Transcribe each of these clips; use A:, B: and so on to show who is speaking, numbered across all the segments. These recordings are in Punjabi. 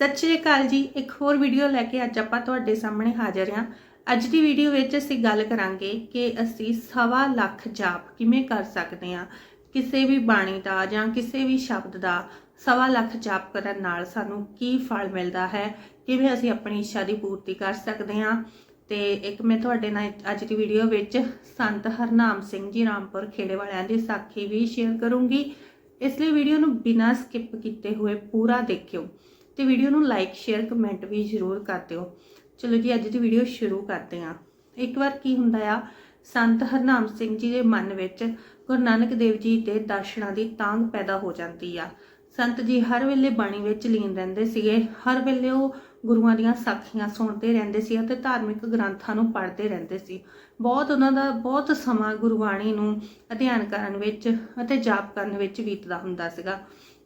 A: ਸਤਿ ਸ਼੍ਰੀ ਅਕਾਲ ਜੀ। ਇੱਕ ਹੋਰ ਵੀਡੀਓ ਲੈ ਕੇ ਅੱਜ ਆਪਾਂ ਤੁਹਾਡੇ ਸਾਹਮਣੇ ਹਾਜ਼ਰ ਹਾਂ। ਅੱਜ ਦੀ ਵੀਡੀਓ ਵਿੱਚ ਅਸੀਂ ਗੱਲ ਕਰਾਂਗੇ ਕਿ ਅਸੀਂ ਸਵਾ ਲੱਖ ਜਾਪ ਕਿਵੇਂ ਕਰ ਸਕਦੇ ਹਾਂ। ਕਿਸੇ ਵੀ ਬਾਣੀ ਦਾ ਜਾਂ ਕਿਸੇ ਵੀ ਸ਼ਬਦ ਦਾ ਸਵਾ ਲੱਖ ਜਾਪ ਕਰਨ ਨਾਲ ਸਾਨੂੰ ਕੀ ਫਲ ਮਿਲਦਾ ਹੈ, ਕਿਵੇਂ ਅਸੀਂ ਆਪਣੀ ਇੱਛਾ ਦੀ ਪੂਰਤੀ ਕਰ ਸਕਦੇ ਹਾਂ। ਤੇ ਇੱਕ ਮੈਂ ਤੁਹਾਡੇ ਨਾਲ ਅੱਜ ਦੀ ਵੀਡੀਓ ਵਿੱਚ ਸੰਤ ਹਰਨਾਮ ਸਿੰਘ ਜੀ ਰਾਮਪੁਰ ਖੇੜੇ ਵਾਲਿਆਂ ਦੀ ਸਾਖੀ ਵੀ ਸ਼ੇਅਰ ਕਰੂੰਗੀ। ਇਸ ਲਈ ਵੀਡੀਓ ਨੂੰ ਬਿਨਾਂ ਸਕਿਪ ਕੀਤੇ ਹੋਏ ਪੂਰਾ ਦੇਖਿਓ। ਤੇ ਵੀਡੀਓ ਨੂੰ ਲਾਈਕ ਸ਼ੇਅਰ ਕਮੈਂਟ ਵੀ ਜ਼ਰੂਰ ਕਰ ਦਿਓ। ਚਲੋ ਜੀ, ਅੱਜ ਦੀ ਵੀਡੀਓ ਸ਼ੁਰੂ ਕਰਦੇ ਹਾਂ। ਇੱਕ ਵਾਰ ਕੀ ਹੁੰਦਾ ਆ, ਸੰਤ ਹਰਨਾਮ ਸਿੰਘ ਜੀ ਦੇ ਮਨ ਵਿੱਚ ਗੁਰੂ ਨਾਨਕ ਦੇਵ ਜੀ ਦੇ ਦਰਸ਼ਨਾਂ ਦੀ ਤਾਂਗ ਪੈਦਾ ਹੋ ਜਾਂਦੀ ਆ। ਸੰਤ ਜੀ ਹਰ ਵੇਲੇ ਬਾਣੀ ਵਿੱਚ ਲੀਨ ਰਹਿੰਦੇ ਸੀਗੇ, ਹਰ ਵੇਲੇ ਉਹ ਗੁਰੂਆਂ ਦੀਆਂ ਸਾਖੀਆਂ ਸੁਣਦੇ ਰਹਿੰਦੇ ਸੀ ਅਤੇ ਧਾਰਮਿਕ ਗ੍ਰੰਥਾਂ ਨੂੰ ਪੜ੍ਹਦੇ ਰਹਿੰਦੇ ਸੀ। ਬਹੁਤ ਉਹਨਾਂ ਦਾ ਬਹੁਤ ਸਮਾਂ ਗੁਰਬਾਣੀ ਨੂੰ ਅਧਿਐਨ ਕਰਨ ਵਿੱਚ ਅਤੇ ਜਾਪ ਕਰਨ ਵਿੱਚ ਬੀਤਦਾ ਹੁੰਦਾ ਸੀਗਾ।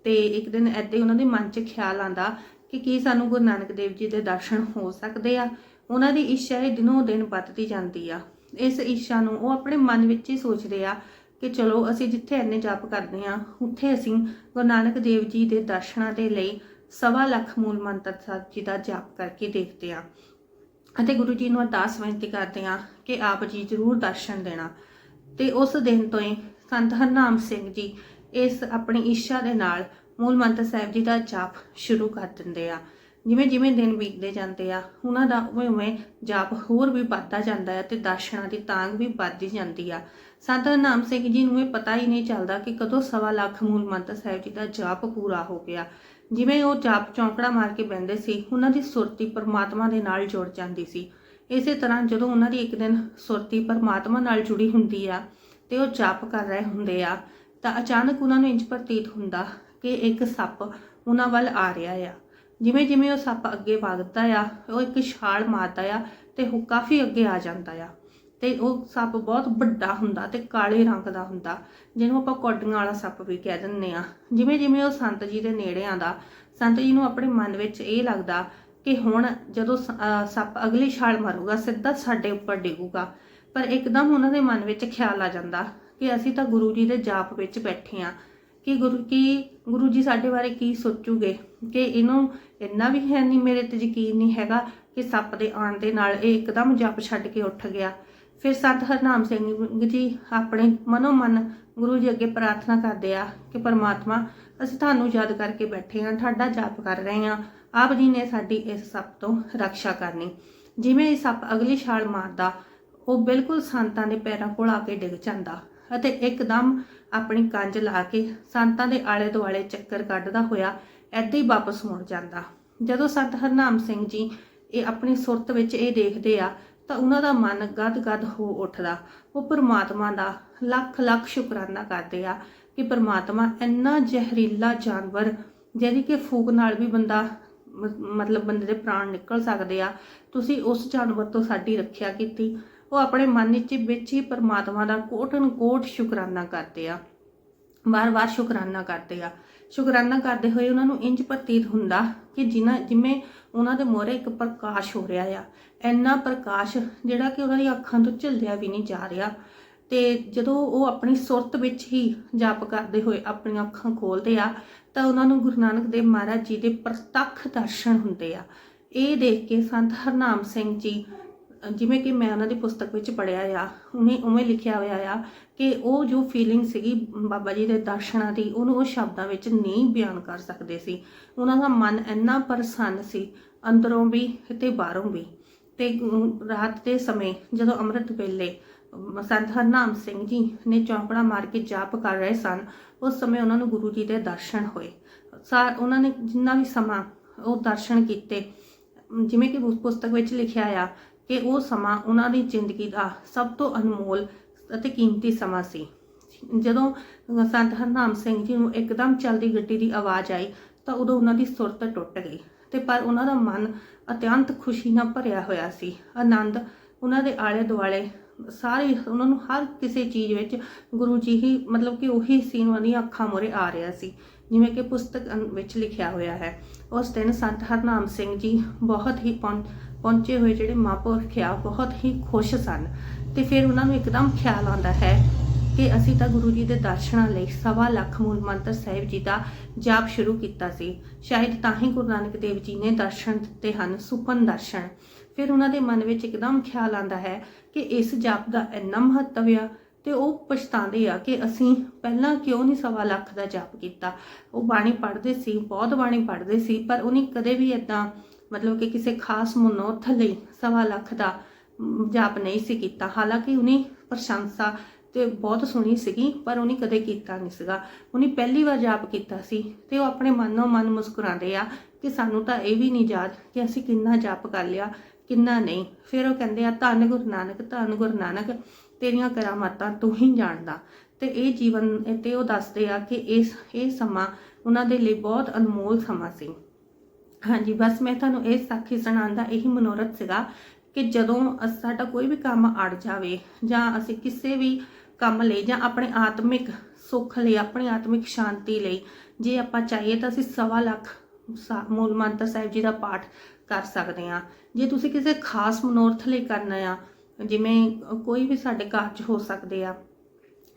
A: ਤੇ ਇੱਕ ਦਿਨ ਐਦਾਂ ਹੀ ਉਹਨਾਂ ਦੇ ਮਨ 'ਚ ਖਿਆਲ ਆਂਦਾ ਕਿ ਕੀ ਸਾਨੂੰ ਗੁਰੂ ਨਾਨਕ ਦੇਵ ਜੀ ਦੇ ਦਰਸ਼ਨ ਹੋ ਸਕਦੇ ਆ। ਉਹਨਾਂ ਦੀ ਇੱਛਾ ਇਹ ਦਿਨੋਂ ਦਿਨ ਵੱਧਦੀ ਜਾਂਦੀ ਆ। ਇਸ ਇੱਛਾ ਨੂੰ ਉਹ ਆਪਣੇ ਮਨ ਵਿੱਚ ਹੀ ਸੋਚਦੇ ਆ ਕਿ ਚਲੋ ਅਸੀਂ ਜਿੱਥੇ ਇੰਨੇ ਜਾਪ ਕਰਦੇ ਆ, ਉੱਥੇ ਅਸੀਂ ਗੁਰੂ ਨਾਨਕ ਦੇਵ ਜੀ ਦੇ ਦਰਸ਼ਨਾਂ ਦੇ ਲਈ ਸਵਾ ਲੱਖ ਮੂਲ ਮੰਤਰ ਸਾਹਿਬ ਜੀ ਦਾ ਜਾਪ ਕਰਕੇ ਦੇਖਦੇ ਆ। ਅਤੇ ਗੁਰੂ ਜੀ ਨੂੰ ਅਰਦਾਸ ਬੇਨਤੀ ਕਰਦੇ ਆ ਕਿ ਆਪ ਜੀ ਜ਼ਰੂਰ ਦਰਸ਼ਨ ਦੇਣਾ। ਤੇ ਉਸ ਦਿਨ ਤੋਂ ਹੀ ਸੰਤ ਹਰਨਾਮ ਸਿੰਘ ਜੀ ਇਸ ਆਪਣੀ ਇੱਛਾ ਦੇ ਨਾਲ ਮੂਲ ਮੰਤਰ ਸਾਹਿਬ ਜੀ ਦਾ ਜਾਪ ਸ਼ੁਰੂ ਕਰ ਦਿੰਦੇ ਆ। ਜਿਵੇਂ ਜਿਵੇਂ ਦਿਨ ਬੀਤਦੇ ਜਾਂਦੇ ਆ, ਉਹਨਾਂ ਦਾ ਉਵੇਂ ਉਵੇਂ ਜਾਪ ਹੋਰ ਵੀ ਵੱਧਦਾ ਜਾਂਦਾ ਹੈ ਤੇ ਦਰਸ਼ਨਾਂ ਦੀ ਤਾਂਗ ਵੀ ਵੱਧਦੀ ਜਾਂਦੀ ਆ। ਸੰਤ ਨਾਮ ਸਿੰਘ ਜੀ ਨੂੰ ਇਹ ਪਤਾ ਹੀ ਨਹੀਂ ਚੱਲਦਾ ਕਿ ਕਦੋਂ ਸਵਾ ਲੱਖ ਮੂਲ ਮੰਤਰ ਸਾਹਿਬ ਜੀ ਦਾ ਜਾਪ ਪੂਰਾ ਹੋ ਗਿਆ। ਜਿਵੇਂ ਉਹ ਜਾਪ ਚੌਂਕੜਾ ਮਾਰ ਕੇ ਬੈੰਦੇ ਸੀ, ਉਹਨਾਂ ਦੀ ਸੁਰਤੀ ਪਰਮਾਤਮਾ ਦੇ ਨਾਲ ਜੁੜ ਜਾਂਦੀ ਸੀ। ਇਸੇ ਤਰ੍ਹਾਂ ਜਦੋਂ ਉਹਨਾਂ ਦੀ ਇੱਕ ਦਿਨ ਸੁਰਤੀ ਪਰਮਾਤਮਾ ਨਾਲ ਜੁੜੀ ਹੁੰਦੀ ਆ ਤੇ ਉਹ ਜਾਪ ਕਰ ਰਹੇ ਹੁੰਦੇ ਆ ਤਾਂ ਅਚਾਨਕ ਉਹਨਾਂ ਨੂੰ ਇੰਜ ਪ੍ਰਤੀਤ ਹੁੰਦਾ ਕਿ ਇੱਕ ਸੱਪ ਉਹਨਾਂ ਵੱਲ ਆ ਰਿਹਾ ਆ। ਜਿਵੇਂ ਜਿਵੇਂ ਉਹ ਸੱਪ ਅੱਗੇ ਵਗਦਾ ਆ, ਉਹ ਇੱਕ ਛਾਲ ਮਾਰਦਾ ਆ ਤੇ ਉਹ ਕਾਫੀ ਅੱਗੇ ਆ ਜਾਂਦਾ ਆ। ਤੇ ਉਹ ਸੱਪ ਬਹੁਤ ਵੱਡਾ ਹੁੰਦਾ ਤੇ ਕਾਲੇ ਰੰਗ ਦਾ ਹੁੰਦਾ, ਜਿਹਨੂੰ ਆਪਾਂ ਕੋਡੀਆਂ ਵਾਲਾ ਸੱਪ ਵੀ ਕਹਿ ਦਿੰਦੇ ਆ ਜਿਵੇਂ ਜਿਵੇਂ ਉਹ ਸੰਤ ਜੀ ਦੇ ਨੇੜੇ ਆਂਦਾ ਸੰਤ ਜੀ ਨੂੰ ਆਪਣੇ ਮਨ ਵਿੱਚ ਇਹ ਲੱਗਦਾ ਕਿ ਹੁਣ ਜਦੋਂ ਸੱਪ ਅਗਲੀ ਛਾਲ ਮਾਰੂਗਾ, ਸਿੱਧਾ ਸਾਡੇ ਉੱਪਰ ਡਿੱਗੂਗਾ। ਪਰ ਇੱਕਦਮ ਉਹਨਾਂ ਦੇ ਮਨ ਵਿੱਚ ਖਿਆਲ ਆ ਜਾਂਦਾ ਕਿ ਅਸੀਂ ਤਾਂ ਗੁਰੂ ਜੀ ਦੇ ਜਾਪ ਵਿੱਚ ਬੈਠੇ ਆ ਕਿ ਗੁਰੂ, ਕੀ ਗੁਰੂ ਜੀ ਸਾਡੇ ਬਾਰੇ ਕੀ ਸੋਚੂਗੇ? ਕਿ ਇਹਨੂੰ ਇੰਨਾ ਵੀ ਹੈ ਨਹੀਂ ਮੇਰੇ ਤੇ ਯਕੀਨ ਨਹੀਂ ਹੈਗਾ ਕਿ ਸੱਪ ਦੇ ਆਉਣ ਦੇ ਨਾਲ ਇਹ ਇੱਕਦਮ ਜਪ ਛੱਡ ਕੇ ਉੱਠ ਗਿਆ। ਫਿਰ ਸੰਤ ਹਰਨਾਮ ਸਿੰਘ ਜੀ ਆਪਣੇ ਮਨੋ ਮਨ ਗੁਰੂ ਜੀ ਅੱਗੇ ਪ੍ਰਾਰਥਨਾ ਕਰਦੇ ਆ ਕਿ ਪਰਮਾਤਮਾ, ਅਸੀਂ ਤੁਹਾਨੂੰ ਯਾਦ ਕਰਕੇ ਬੈਠੇ ਹਾਂ, ਤੁਹਾਡਾ ਜਾਪ ਕਰ ਰਹੇ ਹਾਂ। ਆਪ ਜੀ ਨੇ ਸਾਡੀ ਇਸ ਸੱਪ ਤੋਂ ਰੱਖਿਆ ਕਰਨੀ। ਜਿਵੇਂ ਇਹ ਸੱਪ ਅਗਲੀ ਛਾਲ ਮਾਰਦਾ, ਉਹ ਬਿਲਕੁਲ ਸੰਤਾਂ ਦੇ ਪੈਰਾਂ ਕੋਲ ਆ ਕੇ ਡਿੱਗ ਜਾਂਦਾ। ਅਤੇ ਇੱਕਦਮ ਆਪਣੀ ਕੰਜ ਲਾ ਕੇ ਸੰਤਾਂ ਦੇ ਆਲੇ ਦੁਆਲੇ ਚੱਕਰ ਕੱਢਦਾ ਹੋਇਆ ਐਦਾਂ ਹੀ ਵਾਪਸ ਮੁੜ ਜਾਂਦਾ। ਜਦੋਂ ਸੰਤ ਹਰਨਾਮ ਸਿੰਘ ਜੀ ਇਹ ਆਪਣੀ ਸੁਰਤ ਵਿੱਚ ਇਹ ਦੇਖਦੇ ਆ, ਤਾਂ ਉਹਨਾਂ ਦਾ ਮਨ ਗਦ-ਗਦ ਹੋ ਉੱਠਦਾ। ਉਹ ਪਰਮਾਤਮਾ ਦਾ ਲੱਖ ਲੱਖ ਸ਼ੁਕਰਾਨਾ ਕਰਦੇ ਆ ਕਿ ਪ੍ਰਮਾਤਮਾ ਇੰਨਾ ਜ਼ਹਿਰੀਲਾ ਜਾਨਵਰ ਜਿਹਦੀ ਕਿ ਫੂਕ ਨਾਲ ਵੀ ਬੰਦਾ ਮਤਲਬ ਬੰਦੇ ਦੇ ਪ੍ਰਾਣ ਨਿਕਲ ਸਕਦੇ ਆ, ਤੁਸੀਂ ਉਸ ਜਾਨਵਰ ਤੋਂ ਸਾਡੀ ਰੱਖਿਆ ਕੀਤੀ। ਉਹ ਆਪਣੇ ਮਨ ਵਿੱਚ ਵਿੱਚ ਹੀ ਪਰਮਾਤਮਾ ਦਾ ਕੋਟਨ ਕੋਟ ਸ਼ੁਕਰਾਨਾ ਕਰਦੇ ਆ। ਵਾਰ-ਵਾਰ ਸ਼ੁਕਰਾਨਾ ਕਰਦੇ ਆ। ਸ਼ੁਕਰਾਨਾ ਕਰਦੇ ਹੋਏ ਉਹਨਾਂ ਨੂੰ ਇੰਜ ਪ੍ਰਤੀਤ ਹੁੰਦਾ ਕਿ ਜਿਨ੍ਹਾਂ, ਜਿਵੇਂ ਉਹਨਾਂ ਦੇ ਮੋਹਰੇ ਇੱਕ ਪ੍ਰਕਾਸ਼ ਹੋ ਰਿਹਾ ਆ। ਇੰਨਾ ਪ੍ਰਕਾਸ਼ ਜਿਹੜਾ ਕਿ ਉਹਨਾਂ ਦੀ ਅੱਖਾਂ ਤੋਂ ਝੱਲਿਆ ਵੀ ਨਹੀਂ ਜਾ ਰਿਹਾ। ਤੇ ਜਦੋਂ ਉਹ ਆਪਣੀ ਸੁਰਤ ਵਿੱਚ ਹੀ ਜਾਪ ਕਰਦੇ ਹੋਏ ਆਪਣੀਆਂ ਅੱਖਾਂ ਖੋਲਦੇ ਆ, ਤਾਂ ਉਹਨਾਂ ਨੂੰ ਗੁਰੂ ਨਾਨਕ ਦੇਵ ਮਹਾਰਾਜ ਜੀ ਦੇ ਪ੍ਰਤੱਖ ਦਰਸ਼ਨ ਹੁੰਦੇ ਆ। ਇਹ ਦੇਖ ਕੇ ਸੰਤ ਹਰਨਾਮ ਸਿੰਘ ਜੀ ਜਿਵੇਂ ਕਿ ਮੈਂ ਉਹਨਾਂ ਦੀ ਪੁਸਤਕ ਵਿੱਚ ਪੜਿਆ ਆ ਉਹਨੇ ਉਵੇਂ ਲਿਖਿਆ ਹੋਇਆ ਆ ਕਿ ਉਹ ਜੋ ਫੀਲਿੰਗ ਸੀਗੀ ਬਾਬਾ ਜੀ ਦੇ ਦਰਸ਼ਨਾਂ ਦੀ, ਉਹਨੂੰ ਉਹ ਸ਼ਬਦਾਂ ਵਿੱਚ ਨਹੀਂ ਬਿਆਨ ਕਰ ਸਕਦੇ ਸੀ। ਉਹਨਾਂ ਦਾ ਮਨ ਇੰਨਾ ਪ੍ਰਸੰਨ ਸੀ, ਅੰਦਰੋਂ ਵੀ ਤੇ ਬਾਹਰੋਂ ਵੀ। ਤੇ ਰਾਤ ਦੇ ਸਮੇਂ ਜਦੋਂ ਅੰਮ੍ਰਿਤ ਵੇਲੇ ਸੰਤ ਹਰਨਾਮ ਸਿੰਘ ਜੀ ਨੇ ਚੌਂਕੜਾ ਮਾਰ ਕੇ ਜਾਪ ਕਰ ਰਹੇ ਸਨ, ਉਸ ਸਮੇਂ ਉਹਨਾਂ ਨੂੰ ਗੁਰੂ ਜੀ ਦੇ ਦਰਸ਼ਨ ਹੋਏ। ਸਾਰ ਉਹਨਾਂ ਨੇ ਜਿੰਨਾ ਵੀ ਸਮਾਂ ਉਹ ਦਰਸ਼ਨ ਕੀਤੇ ਜਿਵੇਂ ਕਿ ਉਸ ਪੁਸਤਕ ਵਿੱਚ ਲਿਖਿਆ ਆ ਕਿ ਉਹ ਸਮਾਂ ਉਹਨਾਂ ਦੀ ਜ਼ਿੰਦਗੀ ਦਾ ਸਭ ਤੋਂ ਅਨਮੋਲ ਅਤੇ ਕੀਮਤੀ ਸਮਾਂ ਸੀ। ਜਦੋਂ ਸੰਤ ਹਰਨਾਮ ਸਿੰਘ ਜੀ ਨੂੰ ਇੱਕਦਮ ਚੱਲਦੀ ਗੱਡੀ ਦੀ ਆਵਾਜ਼ ਆਈ, ਤਾਂ ਉਦੋਂ ਉਹਨਾਂ ਦੀ ਸੁਰਤ ਟੁੱਟ ਗਈ ਤੇ ਪਰ ਉਹਨਾਂ ਦਾ ਮਨ ਅਤਿਅੰਤ ਖੁਸ਼ੀ ਨਾਲ ਭਰਿਆ ਹੋਇਆ ਸੀ। ਆਨੰਦ ਉਹਨਾਂ ਦੇ ਆਲੇ ਦੁਆਲੇ ਸਾਰੇ ਉਹਨਾਂ ਨੂੰ ਹਰ ਕਿਸੇ ਚੀਜ਼ ਵਿੱਚ ਗੁਰੂ ਜੀ ਹੀ ਮਤਲਬ ਕਿ ਉਹੀ ਸੀਨ ਉਹਨਾਂ ਦੀਆਂ ਅੱਖਾਂ ਮੂਹਰੇ ਆ ਰਿਹਾ ਸੀ, ਜਿਵੇਂ ਕਿ ਪੁਸਤਕ ਵਿੱਚ ਲਿਖਿਆ ਹੋਇਆ ਹੈ। ਉਸ ਦਿਨ ਸੰਤ ਹਰਨਾਮ ਸਿੰਘ ਜੀ ਬਹੁਤ ਹੀ ਪਹੁੰ- ਪਹੁੰਚੇ ਹੋਏ ਜਿਹੜੇ ਮਹਾਂਪੁਰਖ ਆ ਬਹੁਤ ਹੀ ਖੁਸ਼ ਸਨ ਤੇ ਫਿਰ ਉਹਨਾਂ ਨੂੰ ਇੱਕਦਮ ਖਿਆਲ ਆਉਂਦਾ ਹੈ ਕਿ ਅਸੀਂ ਤਾਂ ਗੁਰੂ ਜੀ ਦੇ ਦਰਸ਼ਨਾਂ ਲਈ ਸਵਾ ਲੱਖ ਮੂਲ ਮੰਤਰ ਸਾਹਿਬ ਜੀ ਦਾ ਜਾਪ ਸ਼ੁਰੂ ਕੀਤਾ ਸੀ। ਸ਼ਾਇਦ ਤਾਂ ਹੀ ਗੁਰੂ ਨਾਨਕ ਦੇਵ ਜੀ ਨੇ ਦਰਸ਼ਨ ਦਿੱਤੇ ਹਨ, ਸੁਪਨ ਦਰਸ਼ਨ। ਫਿਰ ਉਹਨਾਂ ਦੇ ਮਨ ਵਿੱਚ ਇੱਕਦਮ ਖਿਆਲ ਆਂਦਾ ਹੈ ਕਿ ਇਸ ਜਾਪ ਦਾ ਇੰਨਾ ਮਹੱਤਵ ਆ ਤੇ ਉਹ ਪਛਤਾਉਂਦੇ ਆ ਕਿ ਅਸੀਂ ਪਹਿਲਾਂ ਕਿਉਂ ਨਹੀਂ ਸਵਾ ਲੱਖ ਦਾ ਜਾਪ ਕੀਤਾ। ਉਹ ਬਾਣੀ ਪੜ੍ਹਦੇ ਸੀ, ਬਹੁਤ ਬਾਣੀ ਪੜ੍ਹਦੇ ਸੀ, ਪਰ ਉਹਨੇ ਕਦੇ ਵੀ ਇਦਾਂ ਮਤਲਬ ਕਿ ਕਿਸੇ ਖਾਸ ਮਨੋਰਥ ਲਈ ਸਵਾ ਲੱਖ ਦਾ ਜਾਪ ਨਹੀਂ ਸੀ ਕੀਤਾ। ਹਾਲਾਂਕਿ ਉਹਨੇ ਪ੍ਰਸ਼ੰਸਾ ਤੇ ਬਹੁਤ ਸੁਣੀ ਸੀਗੀ, ਪਰ ਉਹਨੇ ਕਦੇ ਕੀਤਾ ਨਹੀਂ ਸੀਗਾ। ਉਹਨੇ ਪਹਿਲੀ ਵਾਰ ਜਾਪ ਕੀਤਾ ਸੀ ਤੇ ਉਹ ਆਪਣੇ ਮਨੋਂ ਮਨ ਮੁਸਕਰਾਉਂਦੇ ਆ ਕਿ ਸਾਨੂੰ ਤਾਂ ਇਹ ਵੀ ਨਹੀਂ ਯਾਦ ਕਿ ਅਸੀਂ ਕਿੰਨਾ ਜਾਪ ਕਰ ਲਿਆ, ਕਿੰਨਾ ਨਹੀਂ। ਫਿਰ ਉਹ ਕਹਿੰਦੇ ਆ, ਧੰਨ ਗੁਰੂ ਨਾਨਕ, ਧੰਨ ਗੁਰੂ ਨਾਨਕ, ਤੇਰੀਆਂ ਕਰਾਮਾਤਾਂ ਤੂੰ ਹੀ ਜਾਣਦਾ। ਤੇ ਇਹ ਜੀਵਨ, ਤੇ ਉਹ ਦੱਸਦੇ ਆ ਕਿ ਇਸ, ਇਹ ਸਮਾਂ ਉਹਨਾਂ ਦੇ ਲਈ ਬਹੁਤ ਅਨਮੋਲ ਸਮਾਂ ਸੀ। ਹਾਂਜੀ, ਬਸ ਮੈਂ ਤੁਹਾਨੂੰ ਇਹ ਸਾਖੀ ਸੁਣਾਉਣ ਦਾ ਇਹੀ ਮਨੋਰਥ ਸੀਗਾ ਕਿ ਜਦੋਂ ਅਸ- ਸਾਡਾ ਕੋਈ ਵੀ ਕੰਮ ਅੜ ਜਾਵੇ ਜਾਂ ਅਸੀਂ ਕਿਸੇ ਵੀ ਕੰਮ ਲਈ ਜਾਂ ਆਪਣੇ ਆਤਮਿਕ ਸੁੱਖ ਲਈ, ਆਪਣੀ ਆਤਮਿਕ ਸ਼ਾਂਤੀ ਲਈ ਜੇ ਆਪਾਂ ਚਾਹੀਏ ਤਾਂ ਅਸੀਂ ਸਵਾ ਲੱਖ ਮੂਲ ਮੰਤਰ ਸਾਹਿਬ ਜੀ ਦਾ ਪਾਠ ਕਰ ਸਕਦੇ ਹਾਂ। ਜੇ ਤੁਸੀਂ ਕਿਸੇ ਖਾਸ ਮਨੋਰਥ ਲਈ ਕਰਨਾ ਆ, ਜਿਵੇਂ ਕੋਈ ਵੀ ਸਾਡੇ ਕਾਰਜ ਹੋ ਸਕਦੇ ਆ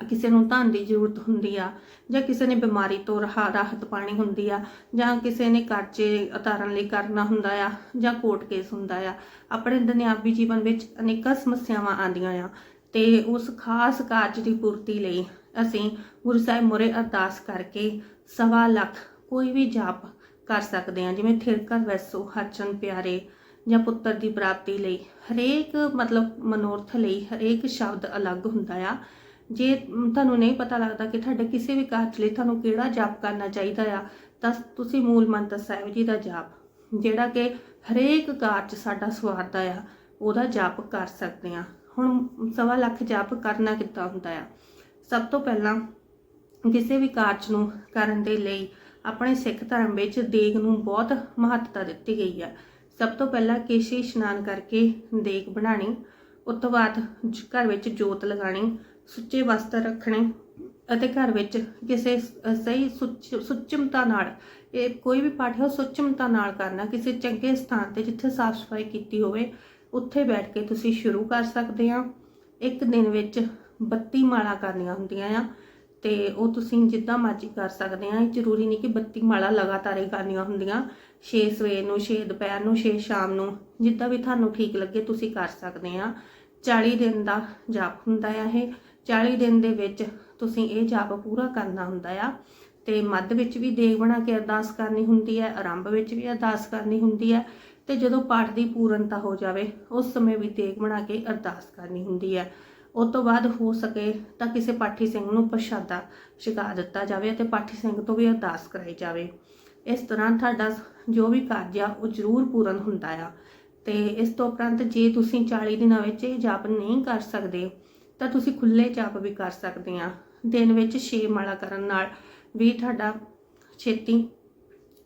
A: ਕਿਸੇ ਨੂੰ ਧਨ ਦੀ ਜ਼ਰੂਰਤ ਹੁੰਦੀ ਆ, ਜਾਂ ਕਿਸੇ ਨੇ ਬਿਮਾਰੀ ਤੋਂ ਰਹਾ, ਰਾਹਤ ਪਾਣੀ ਹੁੰਦੀ ਆ, ਜਾਂ ਕਿਸੇ ਨੇ ਕਰਜ਼ੇ ਉਤਾਰਨ ਲਈ ਕਰਨਾ ਹੁੰਦਾ ਆ, ਜਾਂ ਕੋਰਟ ਕੇਸ ਹੁੰਦਾ ਆ, ਆਪਣੇ ਦੁਨਿਆਵੀ ਜੀਵਨ ਵਿੱਚ ਅਨੇਕਾਂ ਸਮੱਸਿਆਵਾਂ ਆਉਂਦੀਆਂ ਆ। ਤੇ ਉਸ ਖਾਸ ਕਾਰਜ ਦੀ ਪੂਰਤੀ ਲਈ ਅਸੀਂ ਗੁਰੂ ਸਾਹਿਬ ਮੁਰੇ ਅਰਦਾਸ ਕਰਕੇ ਸਵਾ ਲੱਖ ਕੋਈ ਵੀ ਜਾਪ ਕਰ ਸਕਦੇ ਹਾਂ, ਜਿਵੇਂ ਥਿਰਕਰ ਵੈਸੋ ਹਰਚਨ ਪਿਆਰੇ ਜਾਂ ਪੁੱਤਰ ਦੀ ਪ੍ਰਾਪਤੀ ਲਈ। ਹਰੇਕ ਮਤਲਬ ਮਨੋਰਥ ਲਈ ਹਰੇਕ ਸ਼ਬਦ ਅਲੱਗ ਹੁੰਦਾ ਆ। ਜੇ ਤੁਹਾਨੂੰ ਨਹੀਂ ਪਤਾ ਲੱਗਦਾ ਕਿ ਤੁਹਾਡੇ ਕਿਸੇ ਵੀ ਕਾਰਜ ਲਈ ਤੁਹਾਨੂੰ ਕਿਹੜਾ ਜਾਪ ਕਰਨਾ ਚਾਹੀਦਾ ਆ, ਤਾਂ ਤੁਸੀਂ ਮੂਲ ਮੰਤਰ ਸਾਹਿਬ ਜੀ ਦਾ ਜਾਪ, ਜਿਹੜਾ ਕਿ ਹਰੇਕ ਕਾਰਜ ਸਾਡਾ ਸਵਾਰਦਾ ਆ, ਉਹਦਾ ਜਾਪ ਕਰ ਸਕਦੇ ਆ। ਹੁਣ ਸਵਾ ਲੱਖ ਜਾਪ ਕਰਨਾ ਕਿੱਦਾਂ ਹੁੰਦਾ ਆ? ਸਭ ਤੋਂ ਪਹਿਲਾਂ ਕਿਸੇ ਵੀ ਕਾਰਜ ਨੂੰ ਕਰਨ ਦੇ ਲਈ ਆਪਣੇ ਸਿੱਖ ਧਰਮ ਵਿੱਚ ਦੇਗ ਨੂੰ ਬਹੁਤ ਮਹੱਤਤਾ ਦਿੱਤੀ ਗਈ ਹੈ ਸਭ ਤੋਂ ਪਹਿਲਾਂ ਕੇਸ਼ੀ ਇਸ਼ਨਾਨ ਕਰਕੇ ਦੇਗ ਬਣਾਣੀ ਉਸ ਤੋਂ ਬਾਅਦ ਘਰ ਵਿੱਚ ਜੋਤ ਲਗਾਣੀ ਸੁੱਚੇ ਵਸਤਰ ਰੱਖਣੇ ਅਤੇ ਘਰ ਵਿੱਚ ਕਿਸੇ ਸਹੀ ਸੁੱਚ- ਸੁੱਚਮਤਾ ਨਾਲ, ਇਹ ਕੋਈ ਵੀ ਪਾਠ ਹੈ ਉਹ ਸੁੱਚਮਤਾ ਨਾਲ ਕਰਨਾ, ਕਿਸੇ ਚੰਗੇ ਸਥਾਨ ਤੇ ਜਿੱਥੇ ਸਾਫ਼ ਸਫ਼ਾਈ ਕੀਤੀ ਹੋਵੇ, ਉੱਥੇ ਬੈਠ ਕੇ ਤੁਸੀਂ ਸ਼ੁਰੂ ਕਰ ਸਕਦੇ ਆ ਇੱਕ ਦਿਨ ਵਿੱਚ 32 ਮਾਲਾ ਕਰਨੀਆਂ ਹੁੰਦੀਆਂ ਆ ਤੇ ਉਹ ਤੁਸੀਂ ਜਿੱਦਾਂ ਮਰਜ਼ੀ ਕਰ ਸਕਦੇ ਆ ਇਹ ਜ਼ਰੂਰੀ ਨਹੀਂ ਕਿ 32 ਮਾਲਾ ਲਗਾਤਾਰ ਹੀ ਕਰਨੀਆਂ ਹੁੰਦੀਆਂ। 6 ਸਵੇਰ ਨੂੰ 6 ਦੁਪਹਿਰ ਨੂੰ 6 ਸ਼ਾਮ ਨੂੰ, ਜਿੱਦਾਂ ਵੀ ਤੁਹਾਨੂੰ ਠੀਕ ਲੱਗੇ ਤੁਸੀਂ ਕਰ ਸਕਦੇ ਆ 40 ਦਿਨ ਦਾ ਜਾਪ ਹੁੰਦਾ ਆ ਇਹ। 40 ਦਿਨ ਦੇ ਵਿੱਚ ਤੁਸੀਂ ਇਹ ਜਾਪ ਪੂਰਾ ਕਰਨਾ ਹੁੰਦਾ ਆ। ਤੇ ਮੱਧ ਵਿੱਚ ਵੀ ਦੇਗ ਬਣਾ ਕੇ ਅਰਦਾਸ ਕਰਨੀ ਹੁੰਦੀ ਹੈ, ਆਰੰਭ ਵਿੱਚ ਵੀ ਅਰਦਾਸ ਕਰਨੀ ਹੁੰਦੀ ਹੈ ਤੇ ਜਦੋਂ ਪਾਠ ਦੀ ਪੂਰਨਤਾ ਹੋ ਜਾਵੇ, ਉਸ ਸਮੇਂ ਵੀ ਦੇਗ ਬਣਾ ਕੇ ਅਰਦਾਸ ਕਰਨੀ ਹੁੰਦੀ ਹੈ। ਉਸ ਤੋਂ ਬਾਅਦ ਹੋ ਸਕੇ ਤਾਂ ਕਿਸੇ ਪਾਠੀ ਸਿੰਘ ਨੂੰ ਪ੍ਰਸ਼ਾਦਾ ਛਕਾ ਦਿੱਤਾ ਜਾਵੇ ਅਤੇ ਪਾਠੀ ਸਿੰਘ ਤੋਂ ਵੀ ਅਰਦਾਸ ਕਰਾਈ ਜਾਵੇ। ਇਸ ਤਰ੍ਹਾਂ ਤੁਹਾਡਾ ਜੋ ਵੀ ਕਾਰਜ ਆ, ਉਹ ਜ਼ਰੂਰ ਪੂਰਨ ਹੁੰਦਾ ਆ। ਤੇ ਇਸ ਤੋਂ ਉਪਰੰਤ ਜੇ ਤੁਸੀਂ 40 ਦਿਨਾਂ ਵਿੱਚ ਇਹ ਜਾਪ ਨਹੀਂ ਕਰ ਸਕਦੇ ਤਾਂ ਤੁਸੀਂ ਖੁੱਲੇ ਜਾਪ ਵੀ ਕਰ ਸਕਦੇ ਆ। ਦਿਨ ਵਿੱਚ 6 ਮਾਲਾ ਕਰਨ ਨਾਲ ਵੀ ਤੁਹਾਡਾ ਛੇਤੀ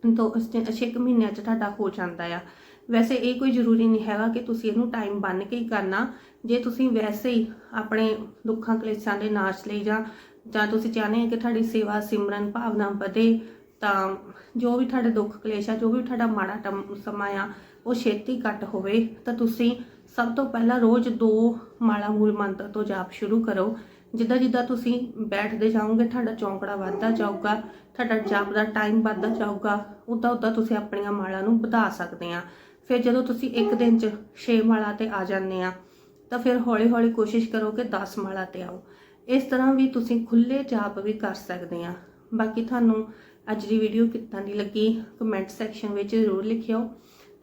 A: ਦੋ ਉਸ ਦਿਨ 6 ਮਹੀਨਿਆਂ ਚ ਤੁਹਾਡਾ ਹੋ ਜਾਂਦਾ ਆ। ਵੈਸੇ ਇਹ ਕੋਈ ਜ਼ਰੂਰੀ ਨਹੀਂ ਹੈਗਾ ਕਿ ਤੁਸੀਂ ਇਹਨੂੰ ਟਾਈਮ ਬੰਨ ਕੇ ਹੀ ਕਰਨਾ। ਜੇ ਤੁਸੀਂ ਵੈਸੇ ਹੀ ਆਪਣੇ ਦੁੱਖਾਂ ਕਲੇਸ਼ਾਂ ਦੇ ਨਾਸ਼ ਲਈ ਜਾਂ ਜਾਂ ਤੁਸੀਂ ਚਾਹੁੰਦੇ ਹੋ ਕਿ ਤੁਹਾਡੀ ਸੇਵਾ ਸਿਮਰਨ ਭਾਵਨਾ ਵਧੇ, ਤਾਂ ਜੋ ਵੀ ਤੁਹਾਡੇ ਦੁੱਖ ਕਲੇਸ਼ ਆ, ਜੋ ਵੀ ਤੁਹਾਡਾ ਮਾੜਾ ਟਮ- ਸਮਾਂ ਆ, ਉਹ ਛੇਤੀ ਘੱਟ ਹੋਵੇ, ਤਾਂ ਤੁਸੀਂ ਸਭ ਤੋਂ ਪਹਿਲਾਂ ਰੋਜ਼ ਦੋ ਮਾਲਾ ਮੂਲ ਮੰਤਰ ਤੋਂ ਜਾਪ ਸ਼ੁਰੂ ਕਰੋ। ਜਿੱਦਾਂ ਜਿੱਦਾਂ ਤੁਸੀਂ ਬੈਠਦੇ ਜਾਓਗੇ, ਤੁਹਾਡਾ ਚੌਂਕੜਾ ਵੱਧਦਾ ਜਾਊਗਾ, ਤੁਹਾਡਾ ਜਾਪ ਦਾ ਟਾਈਮ ਵੱਧਦਾ ਜਾਊਗਾ, ਉਦਾਂ ਉਦਾਂ ਤੁਸੀਂ ਆਪਣੀਆਂ ਮਾਲਾ ਨੂੰ ਵਧਾ ਸਕਦੇ ਆ। ਫਿਰ ਜਦੋਂ ਤੁਸੀਂ ਇੱਕ ਦਿਨ 'ਚ 6 ਮਾਲਾ ਤੇ ਆ ਜਾਂਦੇ ਆ, ਤਾਂ ਫਿਰ ਹੌਲੀ ਹੌਲੀ ਕੋਸ਼ਿਸ਼ ਕਰੋ ਕਿ 10 ਮਾਲਾ ਤੇ ਆਓ। ਇਸ ਤਰ੍ਹਾਂ ਵੀ ਤੁਸੀਂ ਖੁੱਲੇ ਜਾਪ ਵੀ ਕਰ ਸਕਦੇ ਆ। ਬਾਕੀ ਤੁਹਾਨੂੰ ਅੱਜ ਦੀ ਵੀਡੀਓ ਕਿੱਦਾਂ ਦੀ ਲੱਗੀ ਕਮੈਂਟ ਸੈਕਸ਼ਨ ਵਿੱਚ ਜ਼ਰੂਰ ਲਿਖਿਓ।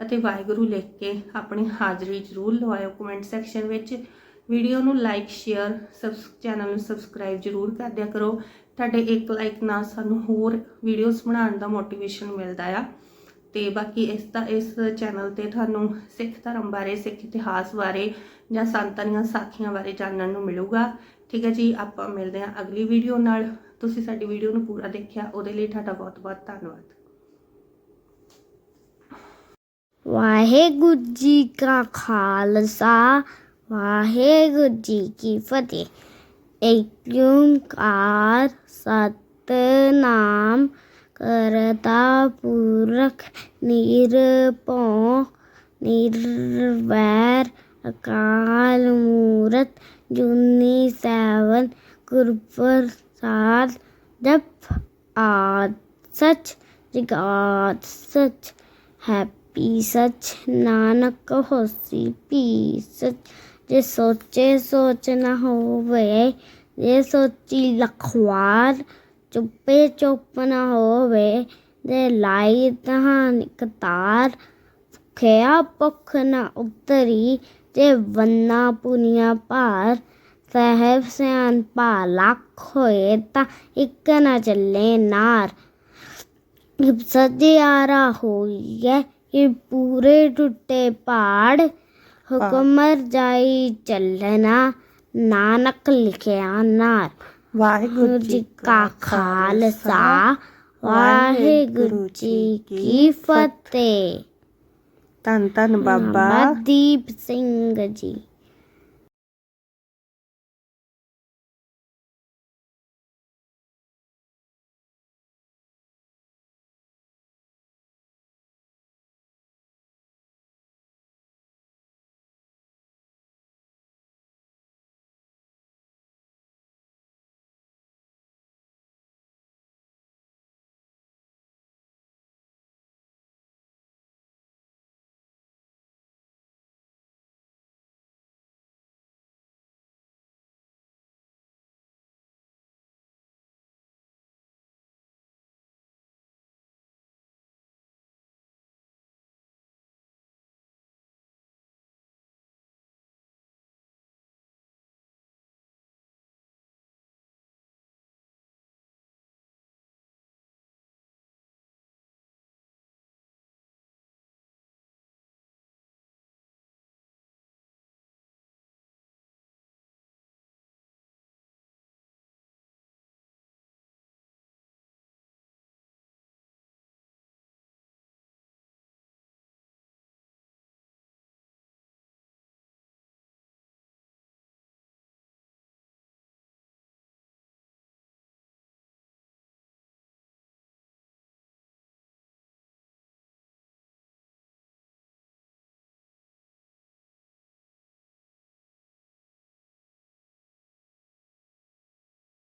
A: ਅਤੇ ਵਾਹਿਗੁਰੂ ਲਿਖ ਕੇ ਆਪਣੀ ਹਾਜ਼ਰੀ ਜ਼ਰੂਰ ਲਵਾਇਓ ਕਮੈਂਟ ਸੈਕਸ਼ਨ ਵਿੱਚ। ਵੀਡੀਓ ਨੂੰ ਲਾਈਕ ਸ਼ੇਅਰ ਸਬਸ ਚੈਨਲ ਨੂੰ ਸਬਸਕ੍ਰਾਈਬ ਜ਼ਰੂਰ ਕਰ ਦਿਆ ਕਰੋ। ਤੁਹਾਡੇ ਇੱਕ ਲਾਈਕ ਨਾਲ ਸਾਨੂੰ ਹੋਰ ਵੀਡੀਓਜ਼ ਬਣਾਉਣ ਦਾ ਮੋਟੀਵੇਸ਼ਨ ਮਿਲਦਾ ਆ। ਤੇ ਬਾਕੀ ਇਸ ਦਾ ਇਸ ਚੈਨਲ ਤੇ ਤੁਹਾਨੂੰ ਸਿੱਖ ਧਰਮ ਬਾਰੇ, ਸਿੱਖ ਇਤਿਹਾਸ ਬਾਰੇ ਜਾਂ ਸੰਤਾਂ ਦੀਆਂ ਸਾਖੀਆਂ ਬਾਰੇ ਜਾਣਨ ਨੂੰ ਮਿਲੂਗਾ। ਠੀਕ ਹੈ ਜੀ, ਆਪਾਂ ਮਿਲਦੇ ਹਾਂ ਅਗਲੀ ਵੀਡੀਓ ਨਾਲ। ਤੁਸੀਂ ਸਾਡੀ ਵੀਡੀਓ ਨੂੰ ਪੂਰਾ ਦੇਖਿਆ, ਉਹਦੇ ਲਈ ਤੁਹਾਡਾ ਬਹੁਤ ਬਹੁਤ ਧੰਨਵਾਦ।
B: ਵਾਹਿਗੁਰੂ ਜੀ ਕਾ ਖਾਲਸਾ ਵਾਹਿਗੁਰੂ ਜੀ ਕੀ ਫਤਿਹ ਏਕ ਓੰਕਾਰ ਸਤਨਾਮ ਕਰਤਾ ਪੁਰਖ ਨਿਰਭਉ ਨਿਰਵੈਰ ਅਕਾਲ ਮੂਰਤ ਜੁਨੀ ਸੈਵਨ ਗੁਰਪ੍ਰਸਾਦ ਜਪ ਆਦ ਸਚ ਜਗਾਤ ਸਚ ਹੈਪੀ ਸਚ ਨਾਨਕ ਹੋਸੀ ਪੀ ਸਚ ਜੇ ਸੋਚੇ ਸੋਚ ਨਾ ਹੋਵੇ ਜੇ ਸੋਚੀ ਲਖਵਾਰ ਚੁੱਪੇ ਚੁੱਪ ਨਾ ਹੋਵੇ ਜੇ ਲਾਈ ਤਹਾਨ ਕਤਾਰ ਖਿਆ ਭੁੱਖ ਨਾ ਉਤਰੀ ਜੇ ਵੰਨਾ ਪੁਨੀਆਂ ਭਾਰ ਸਹਿਬ ਸਿਆਨ ਪਾ ਲੱਖ ਹੋਏ ਤਾਂ ਇੱਕ ਨਾ ਚੱਲੇ ਨਾਰ ਸਜਿਆਰਾ ਹੋਈਏ ਕਿ ਪੂਰੇ ਟੁੱਟੇ ਪਹਾੜ ਹੁਕਮਰ ਜਾਈ ਚੱਲਣਾ ਨਾਨਕ ਲਿਖਿਆ ਨਾਰ।
A: ਵਾਹਿਗੁਰੂ
B: ਜੀ ਕਾ ਖਾਲਸਾ ਵਾਹਿਗੁਰੂ ਜੀ ਕੀ ਫਤਿਹ।
A: ਧੰਨ ਬਾਬਾ।
B: ਬਾਬਾ ਦੀਪ ਸਿੰਘ ਜੀ।